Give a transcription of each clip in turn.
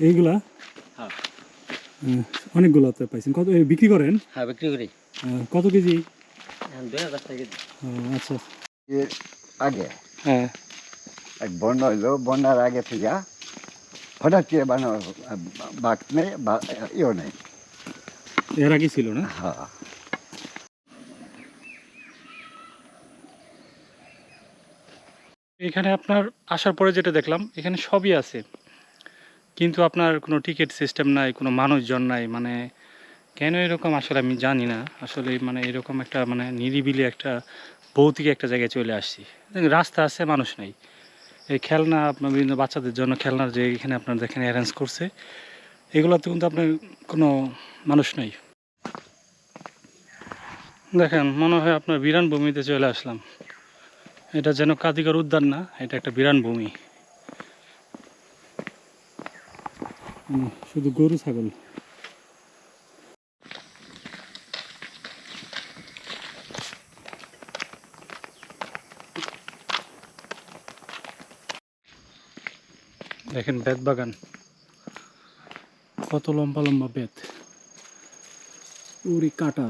এইগুলা? হ্যাঁ। অনেকগুলো তো পাইছেন। কত বিক্রি করেন? হ্যাঁ বিক্রি করি। কত কেজি? এখন দুই হাজার কেজি। আচ্ছা। আগে? হ্যাঁ। এক বন্যা হইল বন্যার আগে থেকে হঠাৎ করে বানো বাঘ নেই বা ইও নেই। এর আগে ছিল না? হ্যাঁ। এখানে আপনার আসার পরে যেটা দেখলাম এখানে সবই আছে। কিন্তু আপনার কোনো টিকিট সিস্টেম নাই, কোনো মানুষজন নাই মানে কেন এরকম? আসলে আমি জানি না। আসলে মানে এরকম একটা মানে নিরিবিলি একটা ভৌতিক একটা জায়গায় চলে আসছি। রাস্তা আছে, মানুষ নাই। এই খেলনা আপনার বিভিন্ন বাচ্চাদের জন্য খেলনার যে এখানে আপনার দেখেন অ্যারেঞ্জ করছে, এগুলোতে কিন্তু আপনার কোনো মানুষ নাই। দেখেন, মনে হয় আপনার বিরান ভূমিতে চলে আসলাম। এটা যেন কাদিগর উদ্যান না, এটা একটা বিরান ভূমি শুধু গরু, ছাগল। দেখেন বেত বাগান। কত লম্বা লম্বা বেত। উড়ি কাটা।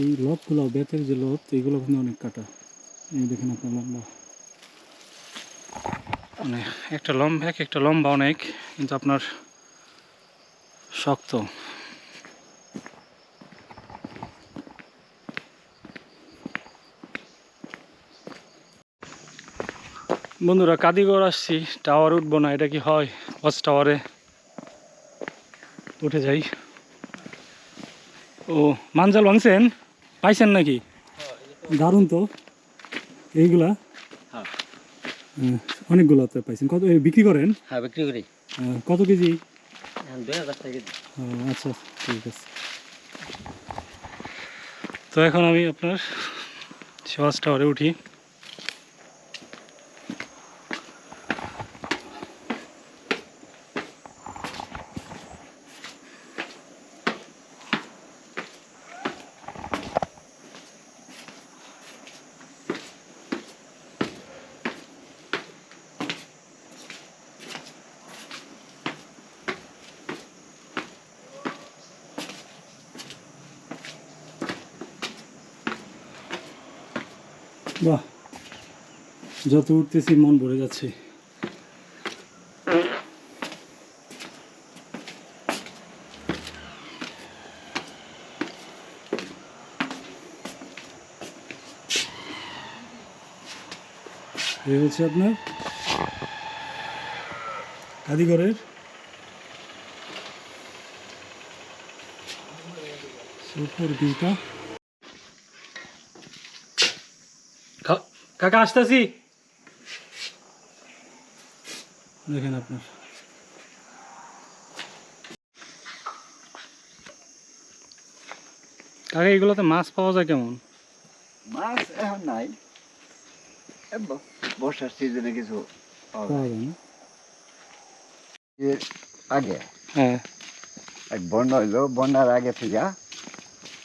এই লতগুলো বেতের যে লত, এগুলো কিন্তু অনেক কাটা। এই দেখেন আপনার লম্বা। মানে একটা লম্বা, এক একটা লম্বা অনেক, কিন্তু আপনার শক্ত। বন্ধুরা কাদিগড় আসছি, টাওয়ার উঠবো না, এটা কি হয়? ওয়াচ টাওয়ারে উঠে যাই। ও মানজাল ভাঙছেন? পাইছেন নাকি? দারুণ তো, এইগুলা। অনেকগুলো তো পাইছেন। কত বিক্রি করেন? হ্যাঁ বিক্রি করি। কত কেজি? কেজি। আচ্ছা ঠিক আছে। তো এখন আমি আপনার টাওয়ারে উঠি। বাহ যত উঠতেছি মন ভরে যাচ্ছে। হচ্ছে আপনার কাদিগরের সুপার ভিউটা কাকা আসতেছি। দেখেন আপনার। কাকা এগুলোতে মাছ পাওয়া যায় কেমন? মাছ এখন নাই। বর্ষার সিজনে কিছু পাওয়া যায়। আগে হ্যাঁ। এক বন্যা হইল বন্যার আগে থেকে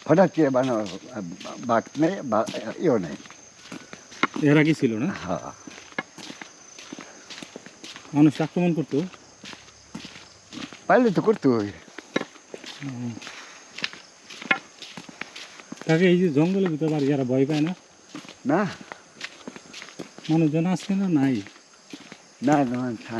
হঠাৎ করে বানো বাঘ নেই ইও নেই এর আগে ছিল না? হ্যাঁ। মানুষ আক্রমণ করতো? পাইলে তো করতো। তাকে এই যে জঙ্গলের ভিতরে বাড়ি যারা ভয় পায় না? না। মানুষজন আসছে না? নাই? না না।